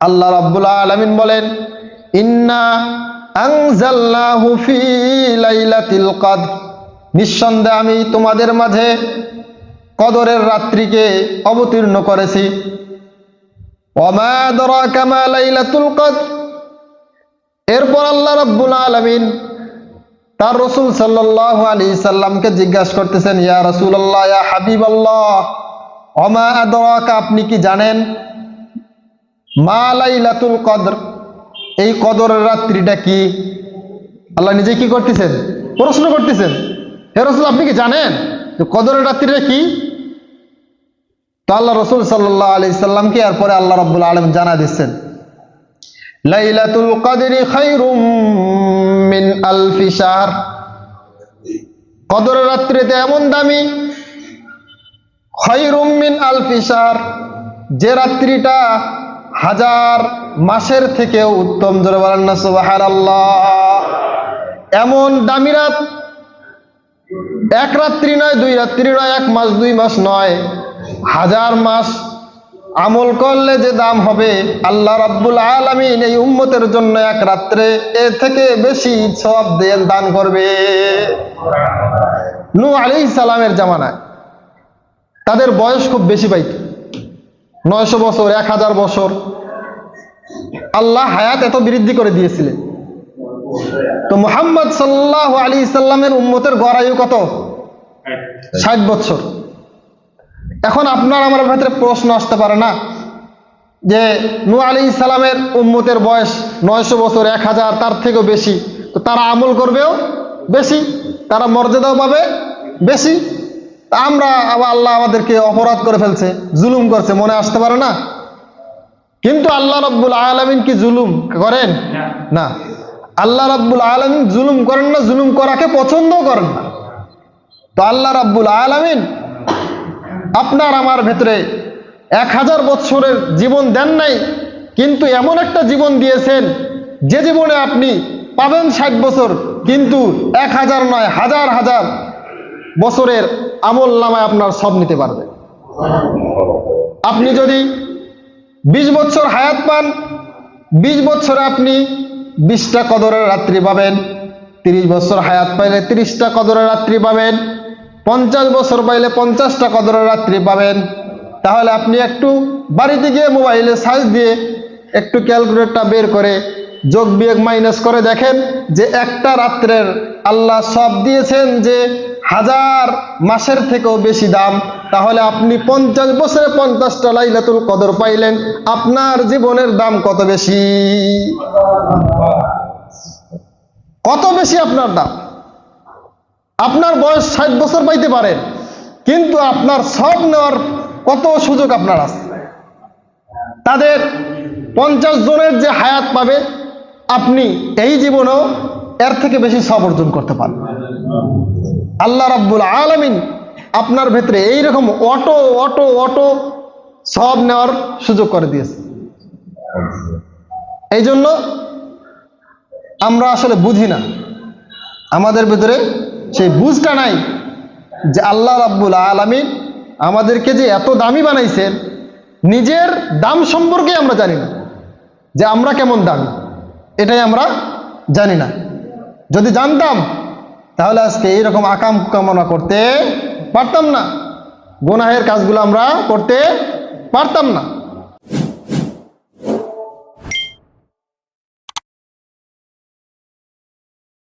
আল্লাহ রাব্বুল আলামিন বলেন, ইন্না আনজালনাহু ফি লাইলাতিল কদর। নিঃসন্দেহে আমি তোমাদের মাঝে কদরের রাত্রিকে অবতীর্ণ করেছি। ওমা আদরাকা মা লাইলাতুল কদর। এরপর আল্লাহ রাব্বুল আলামিন তার রসুল সাল্লাল্লাহু আলাইহি সাল্লামকে জিজ্ঞাসা করতেছেন, ইয়া রাসূলুল্লাহ, ইয়া হাবিবাল্লাহ, ওমা আদরাকা, আপনি কি জানেন? মা লাইলাতুল কদর। এই কদরের রাত্রিটা কি? আল্লাহ নিজে কি করতেছেন? প্রশ্ন করতেছেন। হে রসুল, আপনি কি জানেন কদরের রাত্রিটা কি? তো আল্লাহ রসুল সাল্লাহ আলি সাল্লামকে এরপরে আল্লাহ রব্বুল আলম জানা দিচ্ছেন, লাইলাতুল কদরি খাইরুম মিন আলফি শাহর। কদরের রাত্রিতে এমন দামি খৈরুম মিন আলফি শাহর, যে রাত্রিটা হাজার মাসের থেকেও উত্তম জোরে বলেন না, সুবহানাল্লাহ। এমন দামি রাত, এক রাত্রি নয়, দুই রাত্রি নয়, এক মাস, দুই মাস নয়। হাজার মাস আমল করলে যে দাম হবে, আল্লাহ রাব্বুল আলামিন এই উম্মতের জন্য এক রাত্রে এ থেকে বেশি সব দিয়ে দান করবে। নূহ আলাইহিস সালামের জামানায় তাদের বয়স খুব বেশি পাইত। নয়শো বছর, এক হাজার বছর। আল্লাহ হায়াত এত বৃদ্ধি করে দিয়েছিলেন। তো মোহাম্মদ সাল্লাহ আলী ইসাল্লামের উম্মতের গড়ায়ু কত? ষাট বছর। এখন আপনার আমার ভেতরে প্রশ্ন আসতে পারে না যে নু আলী সালামের উম্মতের বয়স নয়শো বছর, এক হাজার, তার থেকেও বেশি। তো তারা আমল করবেও বেশি, তারা মর্যাদাও পাবে বেশি। তা আমরা আবার আল্লাহ আমাদেরকে অপরাধ করে ফেলছে জুলুম করছে মনে আসতে পারে না? কিন্তু আল্লাহ রব্বুল আলমিন কি জুলুম করেন? না। আল্লাহ রাব্বুল আলমিন জুলুম করেন না জুলুম করাকে পছন্দ করেন না। তো আল্লাহ রাব্বুল আলমিন আপনার আমার ভেতরে এক হাজার বৎসরের জীবন দেন নাই কিন্তু এমন একটা জীবন দিয়েছেন যে জীবনে আপনি পাবেন ষাট বছর কিন্তু এক হাজার নয় হাজার হাজার বছরের আমল নামায় আপনার সব নিতে পারবে। আপনি যদি বিশ বছর হায়াত পান, বিশ বছরে আপনি বিশটা কদরের রাত্রি পাবেন, তিরিশ বছর হায়াত পাইলে তিরিশটা কদরের রাত্রি পাবেন, পঞ্চাশ বছর পাইলে পঞ্চাশটা কদরের রাত্রি পাবেন। তাহলে আপনি একটু বাড়িতে গিয়ে মোবাইলে সার্চ দিয়ে একটু ক্যালকুলেটরটা বের করে যোগ বিয়োগ মাইনাস করে দেখেন যে একটা রাত্রের আল্লাহ সব দিয়েছেন যে হাজার মাসের থেকেও বেশি দাম, তাহলে আপনি পঞ্চাশ বছরে পঞ্চাশটা লাইলাতুল কদর পাইলেন, আপনার জীবনের দাম কত বেশি? কত বেশি আপনার দাম? আপনার বয়স ষাট বছর পাইতে পারেন কিন্তু আপনার সব নেওয়ার কত সুযোগ আপনার আছে? তাদের পঞ্চাশ জনের যে হায়াত পাবে, আপনি এই জীবনেও এর থেকে বেশি সব অর্জন করতে পারবেন আল্লাহ রাব্বুল আলামিন আপনার ভেতরে এইরকম অটো অটো অটো সব নেওয়ার সুযোগ করে দিয়েছে। এই জন্য আমরা আসলে বুঝি না। আমাদের ভেতরে সেই বুঝটা নাই যে আল্লাহ রাব্বুল আলামিন আমাদেরকে যে এত দামি বানাইছেন, নিজের দাম সম্পর্কে আমরা জানি না যে আমরা কেমন দামি, এটাই আমরা জানি না। যদি জানতাম, তাহলে আজকে এইরকম আকাম কামনা করতে পারতাম না। গোনাহের কাজগুলো আমরা করতে পারতাম না।